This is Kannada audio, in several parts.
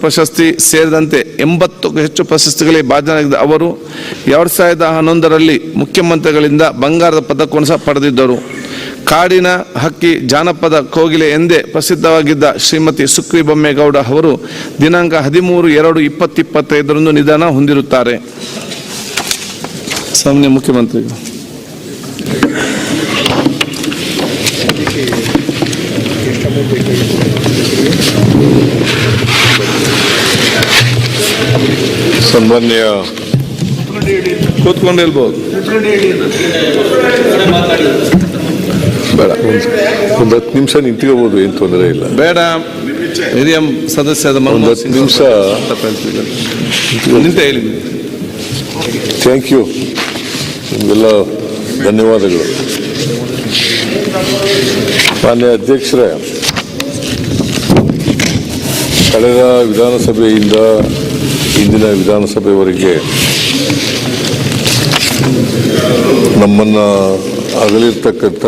ಪ್ರಶಸ್ತಿ ಸೇರಿದಂತೆ ಎಂಬತ್ತಕ್ಕೂ ಹೆಚ್ಚು ಪ್ರಶಸ್ತಿಗಳಿಗೆ ಭಾಜನರಾಗಿದ್ದ ಅವರು ಎರಡು ಸಾವಿರದ ಹನ್ನೊಂದರಲ್ಲಿ ಮುಖ್ಯಮಂತ್ರಿಗಳಿಂದ ಬಂಗಾರದ ಪದಕವನ್ನು ಸಹ ಪಡೆದಿದ್ದರು. ಕಾಡಿನ ಹಕ್ಕಿ ಜಾನಪದ ಕೋಗಿಲೆ ಎಂದೇ ಪ್ರಸಿದ್ಧವಾಗಿದ್ದ ಶ್ರೀಮತಿ ಸುಕ್ರಿ ಬೊಮ್ಮೇಗೌಡ ಅವರು ದಿನಾಂಕ ಹದಿಮೂರು ಎರಡು ಇಪ್ಪತ್ತಿಪ್ಪತ್ತೈದರಂದು ನಿಧನ ಹೊಂದಿರುತ್ತಾರೆ. ಸಾಮಾನ್ಯ ಮುಖ್ಯಮಂತ್ರಿಗಳು ಸನ್ಮಾನ್ಯ ಕೂತ್ಕೊಂಡು ಹೇಳ್ಬೋದು. ಬೇಡ ಒಂದು ಹತ್ತು ನಿಮಿಷ ನಿಂತ್ಕೋಬೋದು ಏನು ತೊಂದರೆ ಇಲ್ಲ. ಬೇಡ ಹಿರಿಯ ಸದಸ್ಯದ ಒಂದು ಹತ್ತು ನಿಮಿಷ. ನಿಂತ ಹೇಳಿ ಥ್ಯಾಂಕ್ ಯು ನಿಮಗೆಲ್ಲ ಧನ್ಯವಾದಗಳು. ಮಾನ್ಯ ಅಧ್ಯಕ್ಷರೇ ಕಳೆದ ವಿಧಾನಸಭೆಯಿಂದ ಇಂದಿನ ವಿಧಾನಸಭೆಯವರೆಗೆ ನಮ್ಮನ್ನು ಅಗಲಿರ್ತಕ್ಕಂಥ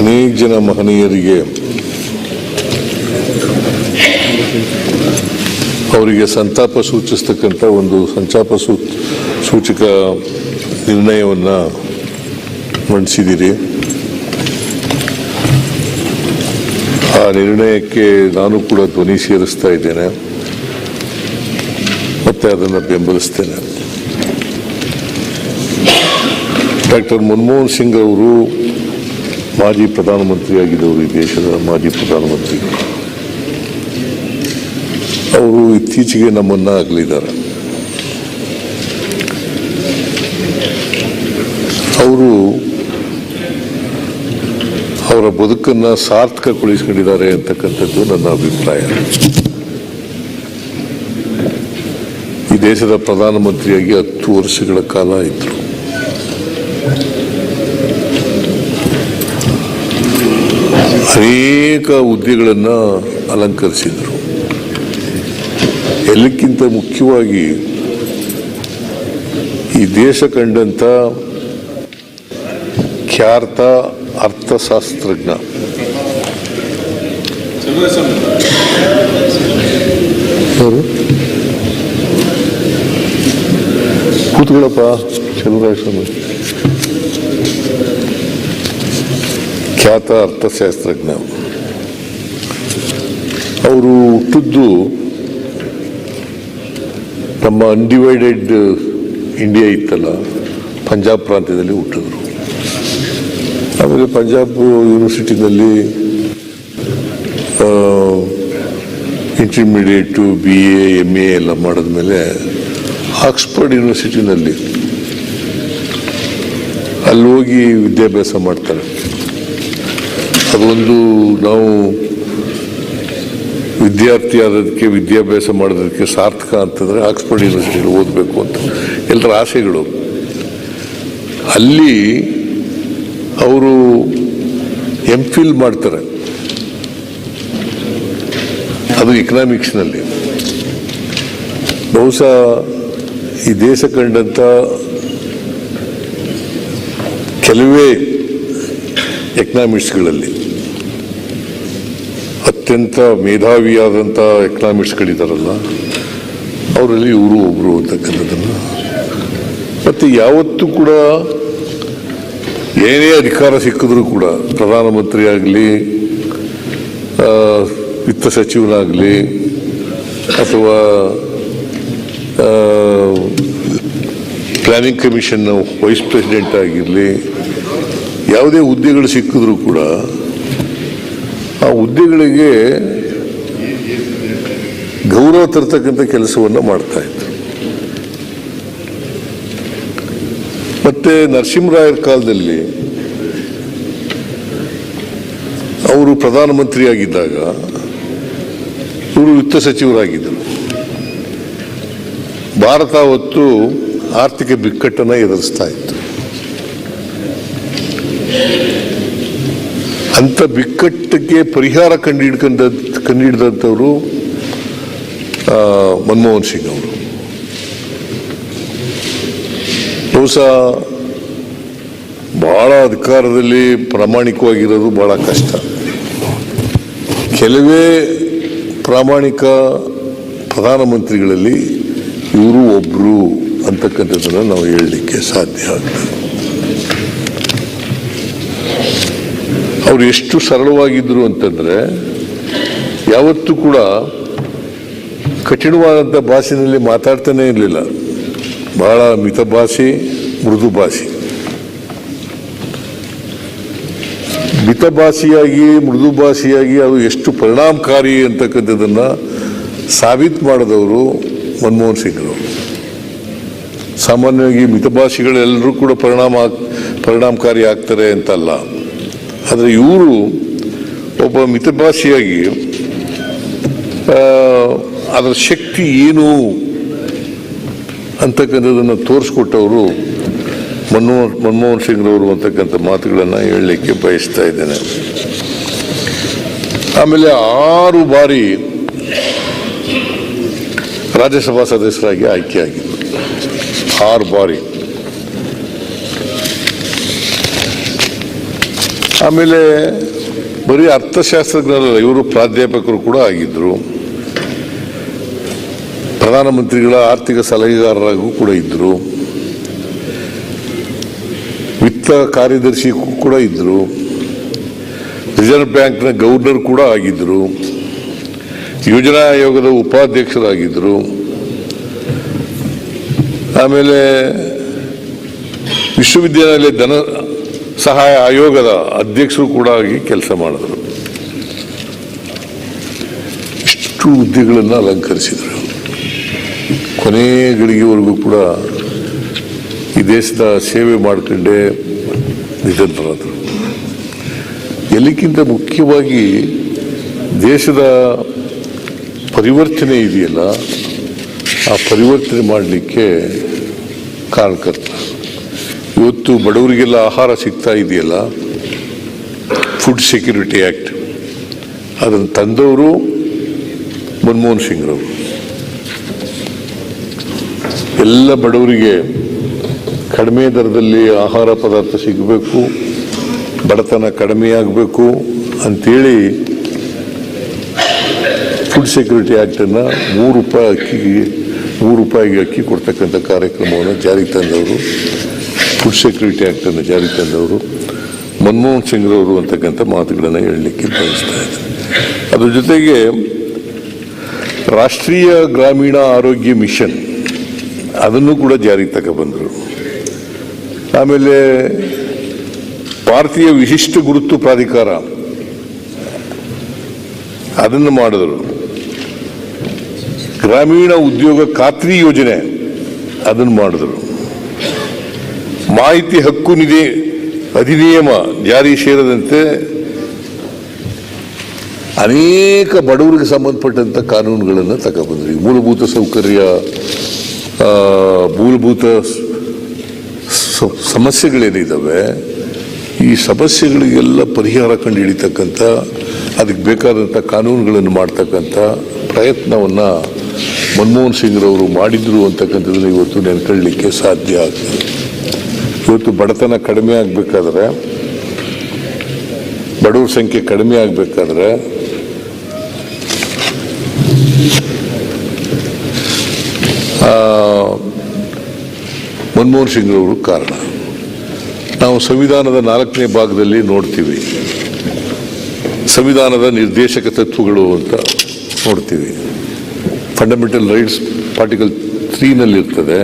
ಅನೇಕ ಜನ ಮಹನೀಯರಿಗೆ ಅವರಿಗೆ ಸಂತಾಪ ಸೂಚಿಸ್ತಕ್ಕಂಥ ಒಂದು ಸಂತಾಪ ಸೂ ಸೂಚಕ ನಿರ್ಣಯವನ್ನು ಮಂಡಿಸಿದ್ದೀರಿ. ಆ ನಿರ್ಣಯಕ್ಕೆ ನಾನು ಕೂಡ ಧ್ವನಿ ಸೇರಿಸ್ತಾ ಇದ್ದೇನೆ. ಮತ್ತೆ ಅದನ್ನು ಬೆಂಬಲಿಸ್ತೇನೆ. ಡಾಕ್ಟರ್ ಮನಮೋಹನ್ ಸಿಂಗ್ ಅವರು ಮಾಜಿ ಪ್ರಧಾನಮಂತ್ರಿಯಾಗಿದ್ದವರು ಈ ದೇಶದ ಮಾಜಿ ಪ್ರಧಾನಮಂತ್ರಿ. ಅವರು ಇತ್ತೀಚೆಗೆ ನಮ್ಮನ್ನ ಅಗಲಿದ್ದಾರೆ. ಅವರು ಅವರ ಬದುಕನ್ನು ಸಾರ್ಥಕಗೊಳಿಸ್ಕೊಂಡಿದ್ದಾರೆ ಅಂತಕ್ಕಂಥದ್ದು ನನ್ನ ಅಭಿಪ್ರಾಯ. ಈ ದೇಶದ ಪ್ರಧಾನಮಂತ್ರಿಯಾಗಿ ಹತ್ತು ವರ್ಷಗಳ ಕಾಲ ಇದ್ದರು ಅನೇಕ ಹುದ್ದೆಗಳನ್ನು ಅಲಂಕರಿಸಿದರು. ಎಲ್ಲಕ್ಕಿಂತ ಮುಖ್ಯವಾಗಿ ಈ ದೇಶ ಕಂಡಂಥ ಖ್ಯಾತ ಅರ್ಥಶಾಸ್ತ್ರಜ್ಞ. ಕೂತ್ಕೊಳ್ಳಪ್ಪ ಚಂದ್ರಸ್ವಾಮಿ ಸ್ವಾಮಿ ಖ್ಯಾತ ಅರ್ಥಶಾಸ್ತ್ರಜ್ಞ. ಅವರು ಹುಟ್ಟಿದ್ದು ನಮ್ಮ ಅನ್ಡಿವೈಡೆಡ್ ಇಂಡಿಯಾ ಇತ್ತಲ್ಲ ಪಂಜಾಬ್ ಪ್ರಾಂತ್ಯದಲ್ಲಿ ಹುಟ್ಟಿದ್ರು. ಆಮೇಲೆ Punjab ಯೂನಿವರ್ಸಿಟಿನಲ್ಲಿ intermediate B A M A ಎಲ್ಲ ಮಾಡಿದ್ಮೇಲೆ ಆಕ್ಸ್ಫರ್ಡ್ ಯೂನಿವರ್ಸಿಟಿನಲ್ಲಿ ಅಲ್ಲಿ ಹೋಗಿ ವಿದ್ಯಾಭ್ಯಾಸ ಮಾಡ್ತಾರೆ. ಅದೊಂದು ನಾವು ವಿದ್ಯಾರ್ಥಿ ಆದದಕ್ಕೆ, ವಿದ್ಯಾಭ್ಯಾಸ ಮಾಡೋದಕ್ಕೆ ಸಾರ್ಥಕ ಅಂತಂದರೆ ಆಕ್ಸ್ಫರ್ಡ್ ಯೂನಿವರ್ಸಿಟಿಯಲ್ಲಿ ಓದಬೇಕು ಅಂತ. ಎಲ್ಲರ ಆಸೆಗಳು. ಅಲ್ಲಿ ಅವರು ಎಂ ಫಿಲ್ ಮಾಡ್ತಾರೆ. ಅದು ಇಕನಾಮಿಕ್ಸ್ನಲ್ಲಿ ಬಹುಶಃ ಈ ದೇಶ ಕಂಡಂಥ ಕೆಲವೇ ಎಕನಾಮಿಕ್ಸ್ಗಳಲ್ಲಿ ಅತ್ಯಂತ ಮೇಧಾವಿಯಾದಂಥ ಎಕನಾಮಿಕ್ಸ್ಗಳಿದಾರಲ್ಲ ಅವರಲ್ಲಿ ಇವರು ಒಬ್ಬರು ಅಂತಕ್ಕಂಥದ್ದನ್ನು. ಮತ್ತು ಯಾವತ್ತೂ ಕೂಡ ಏನೇ ಅಧಿಕಾರ ಸಿಕ್ಕಿದ್ರೂ ಕೂಡ ಪ್ರಧಾನಮಂತ್ರಿ ಆಗಲಿ ವಿತ್ತ ಸಚಿವನಾಗಲಿ, ಅಥವಾ ಪ್ಲಾನಿಂಗ್ ಕಮಿಷನ್ನ ವೈಸ್ ಪ್ರೆಸಿಡೆಂಟ್ ಆಗಿರಲಿ, ಯಾವುದೇ ಹುದ್ದೆಗಳು ಸಿಕ್ಕಿದ್ರೂ ಕೂಡ, ಆ ಹುದ್ದೆಗಳಿಗೆ ಗೌರವ ತರ್ತಕ್ಕಂಥ ಕೆಲಸವನ್ನು ಮಾಡ್ತಾ ಇದ್ರು. ಮತ್ತೆ ನರಸಿಂಹರಾಯರ ಕಾಲದಲ್ಲಿ ಅವರು ಪ್ರಧಾನಮಂತ್ರಿಯಾಗಿದ್ದಾಗ ಇವರು ವಿತ್ತ ಸಚಿವರಾಗಿದ್ದರು. ಭಾರತ ಅವತ್ತು ಆರ್ಥಿಕ ಬಿಕ್ಕಟ್ಟನ್ನು ಎದುರಿಸ್ತಾ ಇತ್ತು. ಅಂತ ಬಿಕ್ಕಟ್ಟಿಗೆ ಪರಿಹಾರ ಕಂಡುಹಿಡ್ಕೊಂಡ ಕಂಡುಹಿಡಿದಂಥವರು ಆ, ಮನಮೋಹನ್ ಸಿಂಗ್ ಅವರು. ಬಹುಶಃ ಬಹಳ ಅಧಿಕಾರದಲ್ಲಿ ಪ್ರಾಮಾಣಿಕವಾಗಿರೋದು ಬಹಳ ಕಷ್ಟ. ಕೆಲವೇ ಪ್ರಾಮಾಣಿಕ ಪ್ರಧಾನಮಂತ್ರಿಗಳಲ್ಲಿ ಇವರು ಒಬ್ಬರು ಅಂತಕ್ಕಂಥದ್ದನ್ನು ನಾವು ಹೇಳಲಿಕ್ಕೆ ಸಾಧ್ಯ ಆಗ್ತದೆ. ಅವರು ಎಷ್ಟು ಸರಳವಾಗಿದ್ದರು ಅಂತಂದರೆ ಯಾವತ್ತೂ ಕೂಡ ಕಠಿಣವಾದಂಥ ಭಾಷೆಯಲ್ಲಿ ಮಾತಾಡ್ತಾನೆ ಇರಲಿಲ್ಲ. ಬಹಳ ಮಿತಭಾಷಿ ಮೃದು ಭಾಷೆ. ಮಿತಭಾಷಿಯಾಗಿ ಮೃದು ಭಾಷೆಯಾಗಿ ಅದು ಎಷ್ಟು ಪರಿಣಾಮಕಾರಿ ಅಂತಕ್ಕಂಥದ್ದನ್ನು ಸಾಬೀತು ಮಾಡಿದವರು ಮನಮೋಹನ್ ಸಿಂಗ್ರು. ಸಾಮಾನ್ಯವಾಗಿ ಮಿತಭಾಷಿಗಳೆಲ್ಲರೂ ಕೂಡ ಪರಿಣಾಮ ಪರಿಣಾಮಕಾರಿ ಆಗ್ತಾರೆ ಅಂತಲ್ಲ. ಆದರೆ ಇವರು ಒಬ್ಬ ಮಿತಭಾಷಿಯಾಗಿ ಅದರ ಶಕ್ತಿ ಏನು ಅಂತಕ್ಕಂಥದ್ದನ್ನು ತೋರಿಸ್ಕೊಟ್ಟವರು ಮನಮೋಹನ್ ಮನಮೋಹನ್ ಸಿಂಗ್ರವರು ಅಂತಕ್ಕಂಥ ಮಾತುಗಳನ್ನು ಹೇಳಲಿಕ್ಕೆ ಬಯಸ್ತಾ ಇದ್ದೇನೆ. ಆಮೇಲೆ ಆರು ಬಾರಿ ರಾಜ್ಯಸಭಾ ಸದಸ್ಯರಾಗಿ ಆಯ್ಕೆಯಾಗಿದ್ದರು ಆರು ಬಾರಿ. ಆಮೇಲೆ ಬರೀ ಅರ್ಥಶಾಸ್ತ್ರಜ್ಞರಲ್ಲ, ಇವರು ಪ್ರಾಧ್ಯಾಪಕರು ಕೂಡ ಆಗಿದ್ದರು. ಪ್ರಧಾನಮಂತ್ರಿಗಳ ಆರ್ಥಿಕ ಸಲಹೆಗಾರರಾಗೂ ಕೂಡ ಇದ್ದರು ವಿತ್ತ ಕಾರ್ಯದರ್ಶಿ ಕೂಡ ಇದ್ದರು ರಿಸರ್ವ್ ಬ್ಯಾಂಕ್ನ ಗವರ್ನರ್ ಕೂಡ ಆಗಿದ್ದರು ಯೋಜನಾ ಆಯೋಗದ ಉಪಾಧ್ಯಕ್ಷರಾಗಿದ್ದರು ಆಮೇಲೆ ವಿಶ್ವವಿದ್ಯಾಲಯ ಧನ ಸಹಾಯ ಆಯೋಗದ ಅಧ್ಯಕ್ಷರು ಕೂಡ ಆಗಿ ಕೆಲಸ ಮಾಡಿದರು. ಇಷ್ಟು ಹುದ್ದೆಗಳನ್ನು ಅಲಂಕರಿಸಿದರು. ಕೊನೆ ಗಳಿಗೆವರೆಗೂ ಕೂಡ ಈ ದೇಶದ ಸೇವೆ ಮಾಡಿಕೊಂಡೇ ನಿಧನರಾದರು. ಎಲ್ಲಕ್ಕಿಂತ ಮುಖ್ಯವಾಗಿ ದೇಶದ ಪರಿವರ್ತನೆ ಇದೆಯಲ್ಲ, ಆ ಪರಿವರ್ತನೆ ಮಾಡಲಿಕ್ಕೆ ಕಾರಣಕರ್ತ. ಇವತ್ತು ಬಡವರಿಗೆಲ್ಲ ಆಹಾರ ಸಿಗ್ತಾ ಇದೆಯಲ್ಲ ಫುಡ್ ಸೆಕ್ಯೂರಿಟಿ ಆ್ಯಕ್ಟ್ ಅದನ್ನು ತಂದವರು ಮನಮೋಹನ್ ಸಿಂಗ್ರವರು. ಎಲ್ಲ ಬಡವರಿಗೆ ಕಡಿಮೆ ದರದಲ್ಲಿ ಆಹಾರ ಪದಾರ್ಥ ಸಿಗಬೇಕು, ಬಡತನ ಕಡಿಮೆಯಾಗಬೇಕು ಅಂತೇಳಿ ಫುಡ್ ಸೆಕ್ಯೂರಿಟಿ ಆ್ಯಕ್ಟನ್ನು ಮೂರು ರೂಪಾಯಿ ಅಕ್ಕಿಗೆ, ಮೂರು ರೂಪಾಯಿಗೆ ಅಕ್ಕಿ ಕೊಡ್ತಕ್ಕಂಥ ಕಾರ್ಯಕ್ರಮವನ್ನು ಜಾರಿಗೆ ತಂದವರು ಫುಡ್ ಸೆಕ್ಯೂರಿಟಿ ಆ್ಯಕ್ಟನ್ನು ಜಾರಿಗೆ ತಂದವರು, ಮನಮೋಹನ್ ಸಿಂಗ್ರವರು ಅಂತಕ್ಕಂಥ ಮಾತುಗಳನ್ನು ಹೇಳಲಿಕ್ಕೆ ಬಯಸ್ತಾ ಇದ್ದಾರೆ ಅದ್ರ ಜೊತೆಗೆ ರಾಷ್ಟ್ರೀಯ ಗ್ರಾಮೀಣ ಆರೋಗ್ಯ ಮಿಷನ್ ಅದನ್ನು ಕೂಡ ಜಾರಿಗೆ ತಗೊಬಂದರು ಆಮೇಲೆ ಭಾರತೀಯ ವಿಶಿಷ್ಟ ಗುರುತು ಪ್ರಾಧಿಕಾರ ಅದನ್ನು ಮಾಡಿದರು. ಗ್ರಾಮೀಣ ಉದ್ಯೋಗ ಖಾತ್ರಿ ಯೋಜನೆ ಅದನ್ನು ಮಾಡಿದರು. ಮಾಹಿತಿ ಹಕ್ಕು ನಿಧಿ ಅಧಿನಿಯಮ ಜಾರಿ ಸೇರದಂತೆ ಅನೇಕ ಬಡವರಿಗೆ ಸಂಬಂಧಪಟ್ಟಂತ ಕಾನೂನುಗಳನ್ನು ತಗೊಬಂದ್ರಿ ಮೂಲಭೂತ ಸೌಕರ್ಯ ಮೂಲಭೂತ ಸಮಸ್ಯೆಗಳೇನಿದ್ದಾವೆ ಈ ಸಮಸ್ಯೆಗಳಿಗೆಲ್ಲ ಪರಿಹಾರ ಕಂಡು ಹಿಡಿತಕ್ಕಂಥ, ಅದಕ್ಕೆ ಬೇಕಾದಂಥ ಕಾನೂನುಗಳನ್ನು ಮಾಡ್ತಕ್ಕಂಥ ಪ್ರಯತ್ನವನ್ನು ಮನಮೋಹನ್ ಸಿಂಗ್ರವರು ಮಾಡಿದ್ರು ಅಂತಕ್ಕಂಥದ್ದನ್ನು ಇವತ್ತು ನೆನ್ಕೊಳ್ಳಲಿಕ್ಕೆ ಸಾಧ್ಯ ಆಗ್ತದೆ. ಇವತ್ತು ಬಡತನ ಕಡಿಮೆ ಆಗಬೇಕಾದ್ರೆ, ಬಡವರ ಸಂಖ್ಯೆ ಕಡಿಮೆ ಆಗಬೇಕಾದ್ರೆ ಮನಮೋಹನ್ ಸಿಂಗ್ರವರು ಕಾರಣ. ನಾವು ಸಂವಿಧಾನದ ನಾಲ್ಕನೇ ಭಾಗದಲ್ಲಿ ನೋಡ್ತೀವಿ. ಸಂವಿಧಾನದ ನಿರ್ದೇಶಕ ತತ್ವಗಳು ಅಂತ ನೋಡ್ತೀವಿ. ಫಂಡಮೆಂಟಲ್ ರೈಟ್ಸ್ ಪಾರ್ಟಿಕಲ್ ತ್ರೀನಲ್ಲಿ ಇರ್ತದೆ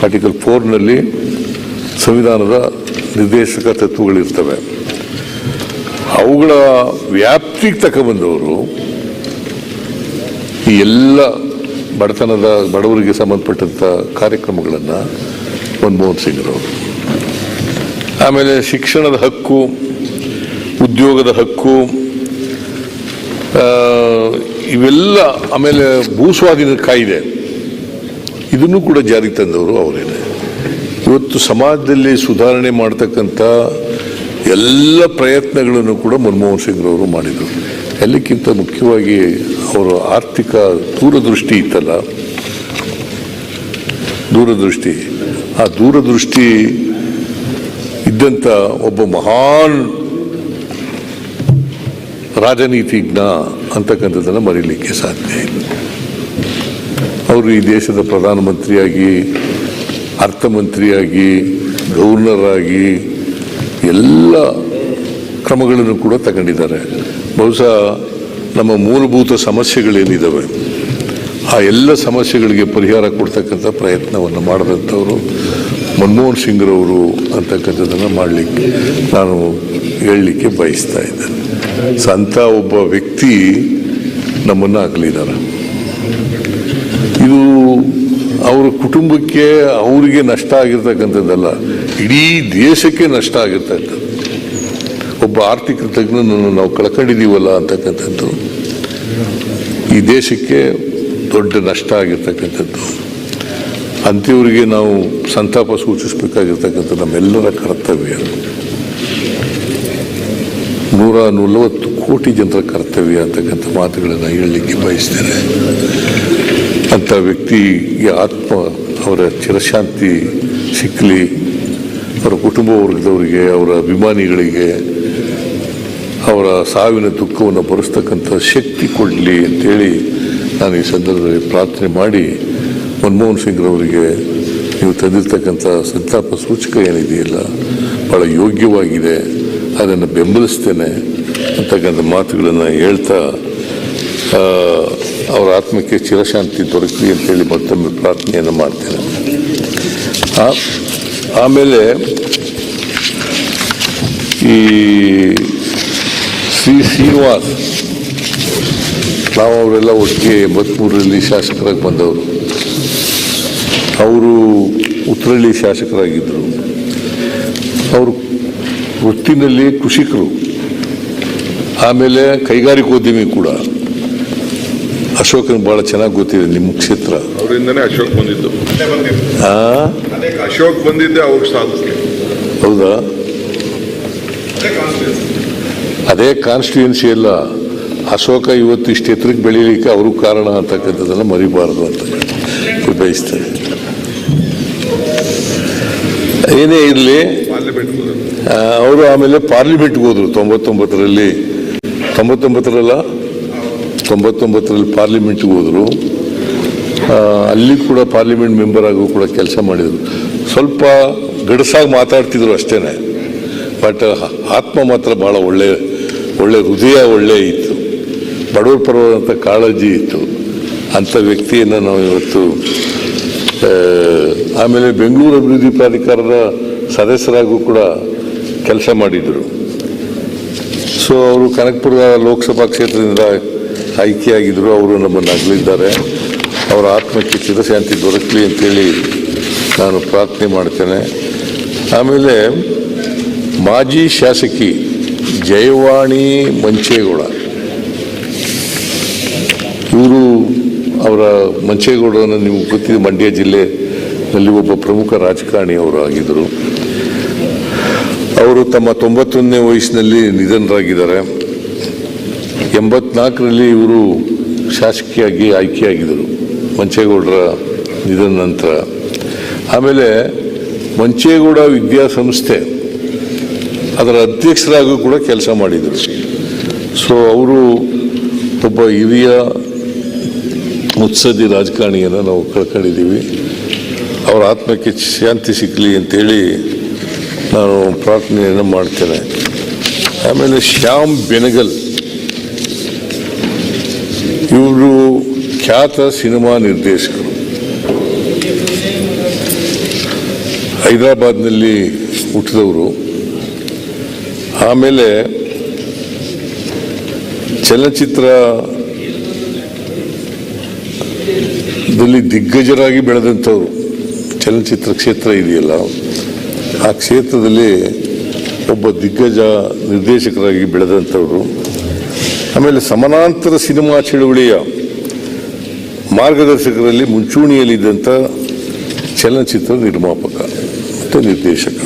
ಪಾರ್ಟಿಕಲ್ ಫೋರ್ನಲ್ಲಿ ಸಂವಿಧಾನದ ನಿರ್ದೇಶಕ ತತ್ವಗಳಿರ್ತವೆ. ಅವುಗಳ ವ್ಯಾಪ್ತಿಗೆ ಬಂದವರು ಈ ಎಲ್ಲ ಬಡತನದ ಬಡವರಿಗೆ ಸಂಬಂಧಪಟ್ಟಂಥ ಕಾರ್ಯಕ್ರಮಗಳನ್ನು ಮನಮೋಹನ್ ಸಿಂಗ್ರವರು ಆಮೇಲೆ ಶಿಕ್ಷಣದ ಹಕ್ಕು, ಉದ್ಯೋಗದ ಹಕ್ಕು ಇವೆಲ್ಲ ಆಮೇಲೆ ಭೂಸ್ವಾಧೀನ ಕಾಯಿದೆ. ಇದನ್ನು ಕೂಡ ಜಾರಿಗೆ ತಂದವರು ಅವರೇನೆ. ಇವತ್ತು ಸಮಾಜದಲ್ಲಿ ಸುಧಾರಣೆ ಮಾಡ್ತಕ್ಕಂಥ ಎಲ್ಲ ಪ್ರಯತ್ನಗಳನ್ನು ಕೂಡ ಮನಮೋಹನ್ ಸಿಂಗ್ರವರು ಮಾಡಿದರು. ಎಲ್ಲಕ್ಕಿಂತ ಮುಖ್ಯವಾಗಿ ಅವರ ಆರ್ಥಿಕ ದೂರದೃಷ್ಟಿ ಇತ್ತಲ್ಲ, ದೂರದೃಷ್ಟಿ, ಆ ದೂರದೃಷ್ಟಿ ಇದ್ದಂಥ ಒಬ್ಬ ಮಹಾನ್ ರಾಜನೀತಿಜ್ಞ ಅಂತಕ್ಕಂಥದ್ದನ್ನು ಮರೀಲಿಕ್ಕೆ ಸಾಧ್ಯ ಇಲ್ಲ. ಅವರು ಈ ದೇಶದ ಪ್ರಧಾನಮಂತ್ರಿಯಾಗಿ, ಅರ್ಥಮಂತ್ರಿಯಾಗಿ ಗವರ್ನರ್ ಆಗಿ ಎಲ್ಲ ಕ್ರಮಗಳನ್ನು ಕೂಡ ತಗೊಂಡಿದ್ದಾರೆ. ಬಹುಶಃ ನಮ್ಮ ಮೂಲಭೂತ ಸಮಸ್ಯೆಗಳೇನಿದ್ದಾವೆ ಆ ಎಲ್ಲ ಸಮಸ್ಯೆಗಳಿಗೆ ಪರಿಹಾರ ಕೊಡ್ತಕ್ಕಂಥ ಪ್ರಯತ್ನವನ್ನು ಮಾಡಿದಂಥವರು ಮನಮೋಹನ್ ಸಿಂಗ್ರವರು ಅಂತಕ್ಕಂಥದ್ದನ್ನು ಮಾಡಲಿಕ್ಕೆ ನಾನು ಹೇಳಲಿಕ್ಕೆ ಬಯಸ್ತಾ ಇದ್ದೇನೆ. ಸೊ ಒಬ್ಬ ವ್ಯಕ್ತಿ ನಮ್ಮನ್ನು ಅಗಲಿದ್ದಾರೆ ಇದು ಅವರ ಕುಟುಂಬಕ್ಕೆ ಅವರಿಗೆ ನಷ್ಟ ಆಗಿರ್ತಕ್ಕಂಥದ್ದಲ್ಲ, ಇಡೀ ದೇಶಕ್ಕೆ ನಷ್ಟ ಆಗಿರ್ತಕ್ಕಂಥದ್ದು. ಒಬ್ಬ ಆರ್ಥಿಕ ತಜ್ಞನನ್ನು ನಾವು ಕಳ್ಕೊಂಡಿದ್ದೀವಲ್ಲ ಅಂತಕ್ಕಂಥದ್ದು, ಈ ದೇಶಕ್ಕೆ ದೊಡ್ಡ ನಷ್ಟ ಆಗಿರ್ತಕ್ಕಂಥದ್ದು. ಅಂಥವರಿಗೆ ನಾವು ಸಂತಾಪ ಸೂಚಿಸಬೇಕಾಗಿರ್ತಕ್ಕಂಥ ನಮ್ಮೆಲ್ಲರ ಕರ್ತವ್ಯ ನೂರ ನಲವತ್ತು ಕೋಟಿ ಜನರ ಕರ್ತವ್ಯ ಅಂತಕ್ಕಂಥ ಮಾತುಗಳನ್ನು ಹೇಳಲಿಕ್ಕೆ ಬಯಸ್ತೇನೆ. ಅಂಥ ವ್ಯಕ್ತಿಗೆ ಆತ್ಮ, ಅವರ ಚಿರಶಾಂತಿ ಸಿಕ್ಕಲಿ ಅವರ ಕುಟುಂಬ ವರ್ಗದವರಿಗೆ, ಅವರ ಅಭಿಮಾನಿಗಳಿಗೆ ಅವರ ಸಾವಿನ ದುಃಖವನ್ನು ಬರೆಸ್ತಕ್ಕಂಥ ಶಕ್ತಿ ಕೊಡಲಿ ಅಂತೇಳಿ ನಾನು ಈ ಸಂದರ್ಭದಲ್ಲಿ ಪ್ರಾರ್ಥನೆ ಮಾಡಿ, ಮನಮೋಹನ್ ಸಿಂಗ್ರವರಿಗೆ ನೀವು ತಂದಿರ್ತಕ್ಕಂಥ ಸಂತಾಪ ಸೂಚಕ ಏನಿದೆಯಲ್ಲ ಭಾಳ ಯೋಗ್ಯವಾಗಿದೆ, ಅದನ್ನು ಬೆಂಬಲಿಸ್ತೇನೆ ಅಂತಕ್ಕಂಥ ಮಾತುಗಳನ್ನು ಹೇಳ್ತಾ ಅವರ ಆತ್ಮಕ್ಕೆ ಚಿರಶಾಂತಿ ದೊರಕಲಿ ಅಂತೇಳಿ ಮತ್ತೊಮ್ಮೆ ಪ್ರಾರ್ಥನೆಯನ್ನು ಮಾಡ್ತೇನೆ. ಆಮೇಲೆ ಈ ಶ್ರೀ ಶ್ರೀನಿವಾಸ್ ನಾವು ಅವರೆಲ್ಲ ಒಟ್ಟಿಗೆ ಎಂಬತ್ಮೂರರಲ್ಲಿ ಶಾಸಕರಾಗಿ ಬಂದವರು ಅವರು ಉತ್ತರಳ್ಳಿ ಶಾಸಕರಾಗಿದ್ದರು ಅವರು ವೃತ್ತಿನಲ್ಲಿ ಕೃಷಿಕರು ಆಮೇಲೆ ಕೈಗಾರಿಕೋದ್ಯಮಿ ಕೂಡ ಅಶೋಕನ ಭಾಳ ಚೆನ್ನಾಗಿ ಗೊತ್ತಿದೆ ನಿಮ್ಮ ಕ್ಷೇತ್ರ ಅವರಿಂದನೇ ಅಶೋಕ್ ಬಂದಿದ್ದು ಆ ಅಶೋಕ್ ಬಂದಿದ್ದೆ ಅವ್ರಿಗೆ ಸಾಧಿಸ್ಲಿ ಹೌದಾ ಅದೇ ಕಾನ್ಸ್ಟಿಟ್ಯೂನ್ಸಿ ಎಲ್ಲ ಅಶೋಕ ಇವತ್ತು ಇಷ್ಟು ಎತ್ತರಕ್ಕೆ ಬೆಳೀಲಿಕ್ಕೆ ಅವರು ಕಾರಣ ಅಂತಕ್ಕಂಥದ್ದನ್ನು ಮರಿಬಾರದು ಅಂತ ಬಯಸ್ತೇನೆ. ಏನೇ ಇರಲಿ ಅವರು ಆಮೇಲೆ ಪಾರ್ಲಿಮೆಂಟ್ಗೆ ಹೋದರು ತೊಂಬತ್ತೊಂಬತ್ತರಲ್ಲಿ. ತೊಂಬತ್ತೊಂಬತ್ತರಲ್ಲ? ತೊಂಬತ್ತೊಂಬತ್ತರಲ್ಲಿ ಪಾರ್ಲಿಮೆಂಟ್ಗೆ ಹೋದರು. ಅಲ್ಲಿ ಕೂಡ ಪಾರ್ಲಿಮೆಂಟ್ ಮೆಂಬರ್ ಆಗು ಕೂಡ ಕೆಲಸ ಮಾಡಿದರು. ಸ್ವಲ್ಪ ಗಡಸಾಗಿ ಮಾತಾಡ್ತಿದ್ರು ಅಷ್ಟೇ ಬಟ್ ಆತ್ಮ ಮಾತ್ರ ಭಾಳ ಒಳ್ಳೆ ಒಳ್ಳೆ ಹೃದಯ ಒಳ್ಳೆ ಇತ್ತು. ಬಡವರು ಪರವಾದಂಥ ಕಾಳಜಿ ಇತ್ತು. ಅಂಥ ವ್ಯಕ್ತಿಯನ್ನು ನಾವು ಇವತ್ತು ಆಮೇಲೆ ಬೆಂಗಳೂರು ಅಭಿವೃದ್ಧಿ ಪ್ರಾಧಿಕಾರದ ಸದಸ್ಯರಾಗೂ ಕೂಡ ಕೆಲಸ ಮಾಡಿದರು. ಸೊ, ಅವರು ಕನಕಪುರದ ಲೋಕಸಭಾ ಕ್ಷೇತ್ರದಿಂದ ಆಯ್ಕೆಯಾಗಿದ್ದರು ಅವರು ನಮ್ಮನ್ನು ಅಗಲಿದ್ದಾರೆ. ಅವರ ಆತ್ಮಕ್ಕೆ ಚಿರಶಾಂತಿ ದೊರಕಲಿ ಅಂತೇಳಿ ನಾನು ಪ್ರಾರ್ಥನೆ ಮಾಡ್ತೇನೆ. ಆಮೇಲೆ ಮಾಜಿ ಶಾಸಕಿ ಜಯವಾಣಿ ಮಂಚೇಗೌಡ. ಇವರು ಅವರ ಮಂಚೇಗೌಡನ ನೀವು ಗೊತ್ತಿದೆ, ಮಂಡ್ಯ ಜಿಲ್ಲೆಯಲ್ಲಿ ಒಬ್ಬ ಪ್ರಮುಖ ರಾಜಕಾರಣಿ ಅವರು ಆಗಿದ್ದರು. ಅವರು ತಮ್ಮ ತೊಂಬತ್ತೊಂದನೇ ವಯಸ್ಸಿನಲ್ಲಿ ನಿಧನರಾಗಿದ್ದಾರೆ. ಎಂಬತ್ನಾಲ್ಕರಲ್ಲಿ ಇವರು ಶಾಸಕಿಯಾಗಿ ಆಯ್ಕೆಯಾಗಿದ್ದರು, ಮಂಚೇಗೌಡರ ನಿಧನ ನಂತರ. ಆಮೇಲೆ ಮಂಚೇಗೌಡ ವಿದ್ಯಾಸಂಸ್ಥೆ ಅದರ ಅಧ್ಯಕ್ಷರಾಗೂ ಕೂಡ ಕೆಲಸ ಮಾಡಿದರು. ಸೊ ಅವರು ಒಬ್ಬ ಹಿರಿಯ ಮುತ್ಸದ್ದಿ ರಾಜಕಾರಣಿಯನ್ನು ನಾವು ಕಳ್ಕೊಂಡಿದ್ದೀವಿ. ಅವರ ಆತ್ಮಕ್ಕೆ ಶಾಂತಿ ಸಿಗಲಿ ಅಂತೇಳಿ ನಾನು ಪ್ರಾರ್ಥನೆಯನ್ನು ಮಾಡ್ತೇನೆ. ಆಮೇಲೆ ಶ್ಯಾಮ್ ಬೆನಗಲ್. ಇವರು ಖ್ಯಾತ ಸಿನಿಮಾ ನಿರ್ದೇಶಕರು. ಹೈದರಾಬಾದ್ನಲ್ಲಿ ಹುಟ್ಟಿದವರು. ಆಮೇಲೆ ಚಲನಚಿತ್ರ ದಲ್ಲಿ ದಿಗ್ಗಜರಾಗಿ ಬೆಳೆದಂಥವ್ರು, ಚಲನಚಿತ್ರ ಕ್ಷೇತ್ರ ಇದೆಯಲ್ಲ, ಆ ಕ್ಷೇತ್ರದಲ್ಲಿ ಒಬ್ಬ ದಿಗ್ಗಜ ನಿರ್ದೇಶಕರಾಗಿ ಬೆಳೆದಂಥವ್ರು. ಆಮೇಲೆ ಸಮಾನಾಂತರ ಸಿನಿಮಾ ಚಳುವಳಿಯ ಮಾರ್ಗದರ್ಶಕರಲ್ಲಿ ಮುಂಚೂಣಿಯಲ್ಲಿದ್ದಂಥ ಚಲನಚಿತ್ರ ನಿರ್ಮಾಪಕ ಮತ್ತು ನಿರ್ದೇಶಕ.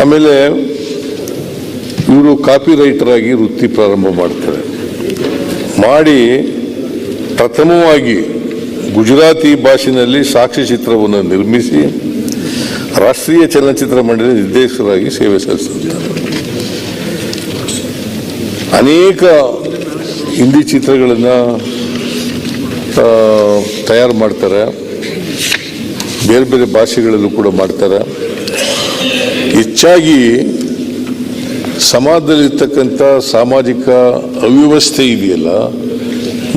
ಆಮೇಲೆ ಇವರು ಕಾಪಿ ರೈಟರ್ ಆಗಿ ವೃತ್ತಿ ಪ್ರಾರಂಭ ಮಾಡ್ತಾರೆ. ಮಾಡಿ ಪ್ರಥಮವಾಗಿ ಗುಜರಾತಿ ಭಾಷೆಯಲ್ಲಿ ಸಾಕ್ಷ್ಯಚಿತ್ರವನ್ನು ನಿರ್ಮಿಸಿ ರಾಷ್ಟ್ರೀಯ ಚಲನಚಿತ್ರ ಮಂಡಳಿ ನಿರ್ದೇಶಕರಾಗಿ ಸೇವೆ ಸಲ್ಲಿಸುತ್ತಾರೆ. ಅನೇಕ ಹಿಂದಿ ಚಿತ್ರಗಳನ್ನು ತಯಾರು ಮಾಡ್ತಾರೆ. ಬೇರೆ ಬೇರೆ ಭಾಷೆಗಳಲ್ಲೂ ಕೂಡ ಮಾಡ್ತಾರೆ. ಹೆಚ್ಚಾಗಿ ಸಮಾಜದಲ್ಲಿರ್ತಕ್ಕಂಥ ಸಾಮಾಜಿಕ ಅವ್ಯವಸ್ಥೆ ಇದೆಯಲ್ಲ,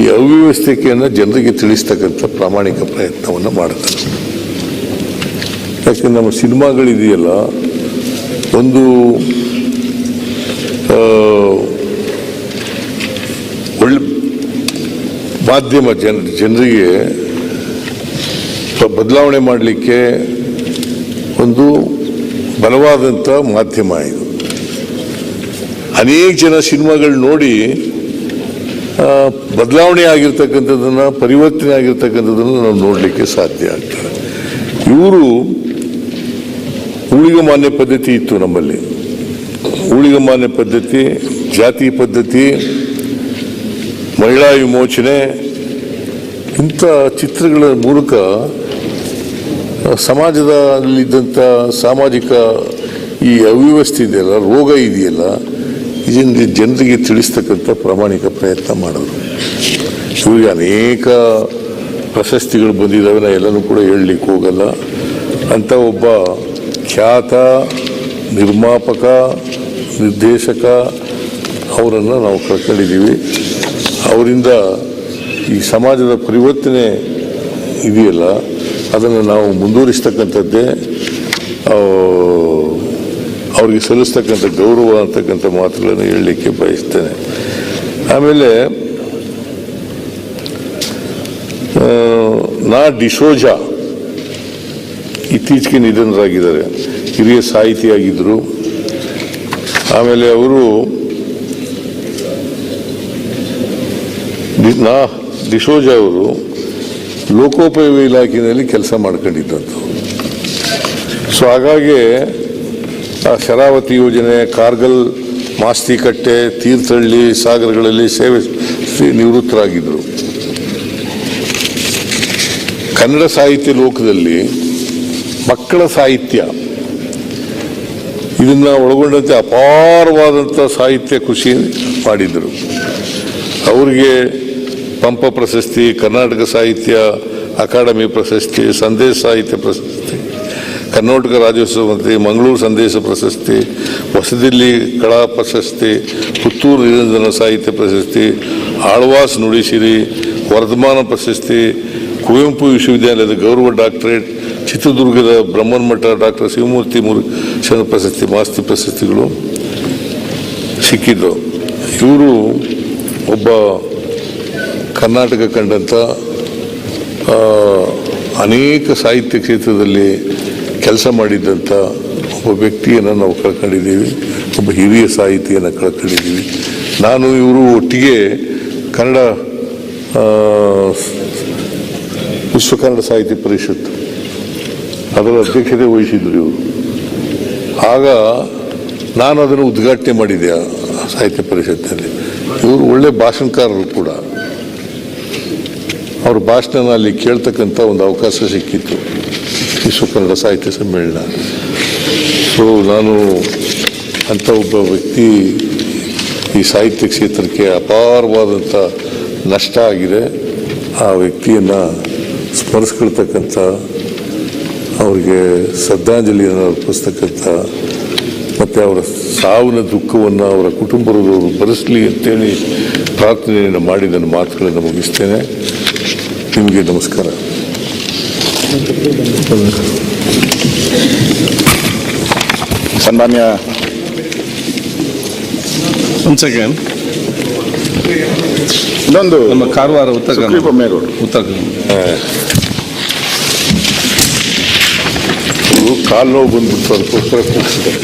ಈ ಅವ್ಯವಸ್ಥೆಯನ್ನು ಜನರಿಗೆ ತಿಳಿಸ್ತಕ್ಕಂಥ ಪ್ರಾಮಾಣಿಕ ಪ್ರಯತ್ನವನ್ನು ಮಾಡ್ತಾರೆ ಯಾಕೆ ನಮ್ಮ ಸಿನಿಮಾಗಳಿದೆಯಲ್ಲ, ಒಂದು ಒಳ್ಳೆ ಮಾಧ್ಯಮ ಜನ, ಜನರಿಗೆ ಬದಲಾವಣೆ ಮಾಡಲಿಕ್ಕೆ ಒಂದು ಬಲವಾದಂಥ ಮಾಧ್ಯಮ ಇದು. ಅನೇಕ ಜನ ಸಿನಿಮಾಗಳು ನೋಡಿ ಬದಲಾವಣೆ ಆಗಿರ್ತಕ್ಕಂಥದ್ದನ್ನು, ಪರಿವರ್ತನೆ ಆಗಿರ್ತಕ್ಕಂಥದ್ದನ್ನು ನಾವು ನೋಡಲಿಕ್ಕೆ ಸಾಧ್ಯ ಆಗ್ತದೆ. ಇವರು ಊಳಿಗಮಾನ್ಯ ಪದ್ಧತಿ ಇತ್ತು ನಮ್ಮಲ್ಲಿ. ಊಳಿಗಮಾನ್ಯ ಪದ್ಧತಿ, ಜಾತಿ ಪದ್ಧತಿ, ಮಹಿಳಾ ವಿಮೋಚನೆ, ಇಂಥ ಚಿತ್ರಗಳ ಮೂಲಕ ಸಮಾಜದಲ್ಲಿದ್ದಂಥ ಸಾಮಾಜಿಕ ಈ ಅವ್ಯವಸ್ಥೆ ಇದೆಯಲ್ಲ, ರೋಗ ಇದೆಯಲ್ಲ ಇದನ್ನು ಜನರಿಗೆ ತಿಳಿಸ್ತಕ್ಕಂಥ ಪ್ರಾಮಾಣಿಕ ಪ್ರಯತ್ನ ಮಾಡೋದು ಇವರಿಗೆ ಅನೇಕ ಪ್ರಶಸ್ತಿಗಳು ಬಂದಿದ್ದಾವೆ, ನಾ ಎಲ್ಲನೂ ಕೂಡ ಹೇಳಲಿಕ್ಕೆ ಹೋಗಲ್ಲ. ಅಂತ ಒಬ್ಬ ಖ್ಯಾತ ನಿರ್ಮಾಪಕ, ನಿರ್ದೇಶಕ, ಅವರನ್ನು ನಾವು ಕರ್ಕೊಂಡಿದ್ದೀವಿ ಅವರಿಂದ ಈ ಸಮಾಜದ ಪರಿವರ್ತನೆ ಇದೆಯಲ್ಲ ಅದನ್ನು ನಾವು ಮುಂದುವರಿಸ್ತಕ್ಕಂಥದ್ದೇ ಅವರಿಗೆ ಸಲ್ಲಿಸ್ತಕ್ಕಂಥ ಗೌರವ ಅಂತಕ್ಕಂಥ ಮಾತುಗಳನ್ನು ಹೇಳಲಿಕ್ಕೆ ಬಯಸ್ತೇನೆ. ಆಮೇಲೆ ನಾ ಡಿಶೋಜಾ ಇತ್ತೀಚೆಗೆ ನಿಧನರಾಗಿದ್ದಾರೆ. ಹಿರಿಯ ಸಾಹಿತಿಯಾಗಿದ್ದರು. ಆಮೇಲೆ ಅವರು ನಾ ಡಿಶೋಜ ಅವರು ಲೋಕೋಪಯೋಗಿ ಇಲಾಖೆಯಲ್ಲಿ ಕೆಲಸ ಮಾಡ್ಕೊಂಡಿದ್ದದ್ದು. ಸೊ ಹಾಗಾಗಿ ಆ ಶರಾವತಿ ಯೋಜನೆ, ಕಾರ್ಗಲ್ ಮಾಸ್ತಿಕಟ್ಟೆ ತೀರ್ಥಹಳ್ಳಿ ಸಾಗರಗಳಲ್ಲಿ ಸೇವೆ ನಿವೃತ್ತರಾಗಿದ್ದರು. ಕನ್ನಡ ಸಾಹಿತ್ಯ ಲೋಕದಲ್ಲಿ ಮಕ್ಕಳ ಸಾಹಿತ್ಯ, ಇದನ್ನು ಒಳಗೊಂಡಂತೆ ಅಪಾರವಾದಂಥ ಸಾಹಿತ್ಯ ಕೃಷಿ ಮಾಡಿದ್ದರು. ಅವರಿಗೆ ಪಂಪ ಪ್ರಶಸ್ತಿ, ಕರ್ನಾಟಕ ಸಾಹಿತ್ಯ ಅಕಾಡೆಮಿ ಪ್ರಶಸ್ತಿ, ಸಂದೇಶ ಸಾಹಿತ್ಯ ಪ್ರಶಸ್ತಿ, ಕರ್ನಾಟಕ ರಾಜ್ಯೋತ್ಸವ ಮಂಗಳೂರು ಸಂದೇಶ ಪ್ರಶಸ್ತಿ, ಹೊಸದಿಲ್ಲಿ ಕಳಾ ಪ್ರಶಸ್ತಿ, ಪುತ್ತೂರು ನಿರಂಜನ ಸಾಹಿತ್ಯ ಪ್ರಶಸ್ತಿ, ಆಳ್ವಾಸ್ ನುಡಿಸಿರಿ, ವರ್ಧಮಾನ ಪ್ರಶಸ್ತಿ, ಕುವೆಂಪು ವಿಶ್ವವಿದ್ಯಾಲಯದ ಗೌರವ ಡಾಕ್ಟರೇಟ್, ಚಿತ್ರದುರ್ಗದ ಬ್ರಹ್ಮನ್ ಮಠ ಡಾಕ್ಟರ್ ಶಿವಮೂರ್ತಿ ಮುರುಘೇಶನ ಪ್ರಶಸ್ತಿ, ಮಾಸ್ತಿ ಪ್ರಶಸ್ತಿಗಳು ಸಿಕ್ಕಿದ್ದು. ಇವರು ಒಬ್ಬ ಕರ್ನಾಟಕ ಕಂಡಂಥ ಅನೇಕ ಸಾಹಿತ್ಯ ಕ್ಷೇತ್ರದಲ್ಲಿ ಕೆಲಸ ಮಾಡಿದ್ದಂಥ ಒಬ್ಬ ವ್ಯಕ್ತಿಯನ್ನು ನಾವು ಕಳ್ಕೊಂಡಿದ್ದೀವಿ, ಒಬ್ಬ ಹಿರಿಯ ಸಾಹಿತಿಯನ್ನು ಕಳ್ಕೊಂಡಿದ್ದೀವಿ. ನಾನು ಇವರು ಒಟ್ಟಿಗೆ ಕನ್ನಡ ವಿಶ್ವ ಕನ್ನಡ ಸಾಹಿತ್ಯ ಪರಿಷತ್ತು ಅದರ ಅಧ್ಯಕ್ಷತೆ ವಹಿಸಿದ್ರು ಇವರು. ಆಗ ನಾನು ಅದನ್ನು ಉದ್ಘಾಟನೆ ಮಾಡಿದೆ ಸಾಹಿತ್ಯ ಪರಿಷತ್ನಲ್ಲಿ ಇವರು ಒಳ್ಳೆ ಭಾಷಣಕಾರರು ಕೂಡ. ಅವ್ರ ಭಾಷಣನ ಅಲ್ಲಿ ಕೇಳ್ತಕ್ಕಂಥ ಒಂದು ಅವಕಾಶ ಸಿಕ್ಕಿತ್ತು ವಿಶ್ವ ಕನ್ನಡ ಸಾಹಿತ್ಯ ಸಮ್ಮೇಳನ. ಸೊ ನಾನು ಅಂಥ ಒಬ್ಬ ವ್ಯಕ್ತಿ ಈ ಸಾಹಿತ್ಯ ಕ್ಷೇತ್ರಕ್ಕೆ ಅಪಾರವಾದಂಥ ನಷ್ಟ ಆಗಿದೆ. ಆ ವ್ಯಕ್ತಿಯನ್ನು ಸ್ಮರಿಸ್ಕೊಳ್ತಕ್ಕಂಥ, ಅವರಿಗೆ ಶ್ರದ್ಧಾಂಜಲಿಯನ್ನು ಅರ್ಪಿಸ್ತಕ್ಕಂಥ, ಮತ್ತು ಅವರ ಸಾವಿನ ದುಃಖವನ್ನು ಅವರ ಕುಟುಂಬದವರು ಭರಿಸಲಿ ಅಂತೇಳಿ ಪ್ರಾರ್ಥನೆಯನ್ನು ಮಾಡಿ ನನ್ನ ಮಾತುಗಳನ್ನು ಮುಗಿಸ್ತೇನೆ. ನಿಮಗೆ ನಮಸ್ಕಾರ. ಸನ್ಮಾನ್ಯ ಒಂದು ಸೆಕೆಂಡ್ ಇನ್ನೊಂದು ನಮ್ಮ ಕಾರವಾರ ಉತ್ತರ ಉತ್ತರ ಕಾಲು ನೋವು ಬಂದ್ಬಿಟ್ಟು ಅದಕ್ಕೋಸ್ಕರ ಕೂಗ್ಸಿದ್ದಾರೆ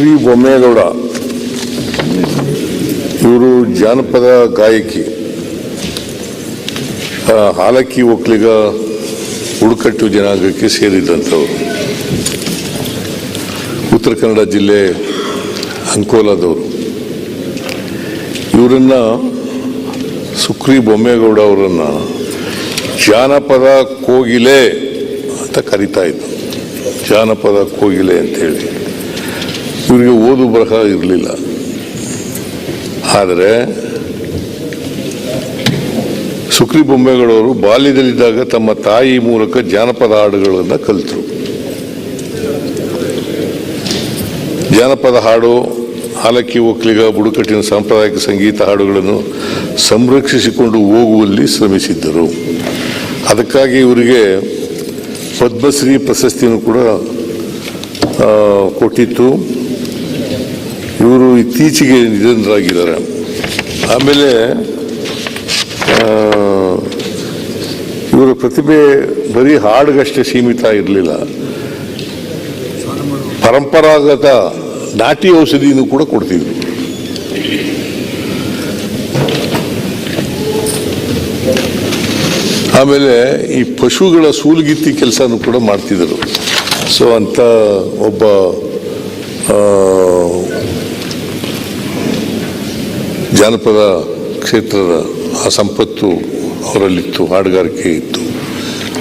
ಸುಕ್ರಿ ಬೊಮ್ಮೇಗೌಡ. ಇವರು ಜಾನಪದ ಗಾಯಕಿ. ಹಾಲಕ್ಕಿ ಒಕ್ಕಲಿಗ ಉಡುಕಟ್ಟು ಜನಾಂಗಕ್ಕೆ ಸೇರಿದಂಥವರು. ಉತ್ತರ ಕನ್ನಡ ಜಿಲ್ಲೆ ಅಂಕೋಲಾದವರು. ಇವರನ್ನು ಸುಕ್ರಿ ಬೊಮ್ಮೇಗೌಡ ಅವರನ್ನು ಜಾನಪದ ಕೋಗಿಲೆ ಅಂತ ಕರಿತಾ ಇದ್ದರು ಜಾನಪದ ಕೋಗಿಲೆ ಅಂತೇಳಿ. ಇವರಿಗೆ ಓದು ಬರಹ ಇರಲಿಲ್ಲ. ಆದರೆ ಸುಕ್ರಿ ಬೊಂಬೆಗಳವರು ಬಾಲ್ಯದಲ್ಲಿದ್ದಾಗ ತಮ್ಮ ತಾಯಿ ಮೂಲಕ ಜಾನಪದ ಹಾಡುಗಳನ್ನು ಕಲಿತರು. ಜಾನಪದ ಹಾಡು, ಹಾಲಕ್ಕಿ ಒಕ್ಕಲಿಗ, ಬುಡಕಟ್ಟಿನ ಸಾಂಪ್ರದಾಯಿಕ ಸಂಗೀತ ಹಾಡುಗಳನ್ನು ಸಂರಕ್ಷಿಸಿಕೊಂಡು ಹೋಗುವಲ್ಲಿ ಶ್ರಮಿಸಿದ್ದರು. ಅದಕ್ಕಾಗಿ ಇವರಿಗೆ ಪದ್ಮಶ್ರೀ ಪ್ರಶಸ್ತಿಯನ್ನು ಕೂಡ ಕೊಟ್ಟಿತ್ತು. ಇವರು ಇತ್ತೀಚೆಗೆ ನಿಧನರಾಗಿದ್ದಾರೆ. ಆಮೇಲೆ ಇವರ ಪ್ರತಿಭೆ ಬರೀ ಹಾಡಿಗಷ್ಟೇ ಸೀಮಿತ ಇರಲಿಲ್ಲ. ಪರಂಪರಾಗತ ನಾಟಿ ಔಷಧಿನೂ ಕೂಡ ಕೊಡ್ತಿದ್ರು. ಆಮೇಲೆ ಈ ಪಶುಗಳ ಸೂಲ್ಗಿತ್ತಿ ಕೆಲಸನೂ ಕೂಡ ಮಾಡ್ತಿದ್ದರು. ಸೊ ಅಂತ ಒಬ್ಬ ಆ, ಜಾನಪದ ಕ್ಷೇತ್ರದ ಆ ಸಂಪತ್ತು ಅವರಲ್ಲಿತ್ತು, ಹಾಡುಗಾರಿಕೆ ಇತ್ತು.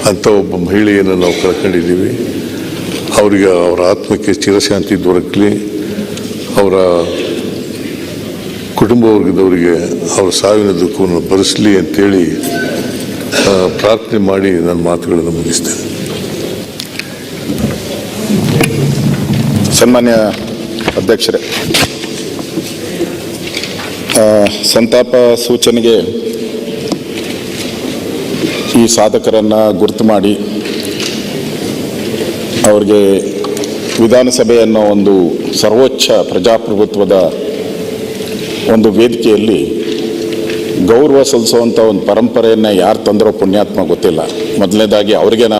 ಅಂತ ಒಬ್ಬ ಮಹಿಳೆಯನ್ನು ನಾವು ಕಳ್ಕೊಂಡಿದ್ದೀವಿ. ಅವರಿಗೆ ಅವರ ಆತ್ಮಕ್ಕೆ ಚಿರಶಾಂತಿ ದೊರಕಲಿ, ಅವರ ಕುಟುಂಬ ವರ್ಗದವರಿಗೆ ಅವರ ಸಾವಿನ ದುಃಖವನ್ನು ಭರಿಸಲಿ ಅಂತೇಳಿ ಪ್ರಾರ್ಥನೆ ಮಾಡಿ ನನ್ನ ಮಾತುಗಳನ್ನು ಮುಗಿಸ್ತೇನೆ. ಸನ್ಮಾನ್ಯ ಅಧ್ಯಕ್ಷರೇ ಸಂತಾಪ ಸೂಚನೆಗೆ ಈ ಸಾಧಕರನ್ನು ಗುರುತು ಮಾಡಿ ಅವ್ರಿಗೆ ವಿಧಾನಸಭೆ ಅನ್ನೋ ಒಂದು ಸರ್ವೋಚ್ಚ ಪ್ರಜಾಪ್ರಭುತ್ವದ ಒಂದು ವೇದಿಕೆಯಲ್ಲಿ ಗೌರವ ಸಲ್ಲಿಸುವಂಥ ಒಂದು ಪರಂಪರೆಯನ್ನು ಯಾರು ತಂದರೋ ಪುಣ್ಯಾತ್ಮ ಗೊತ್ತಿಲ್ಲ. ಮೊದಲನೇದಾಗಿ ಅವರಿಗೆ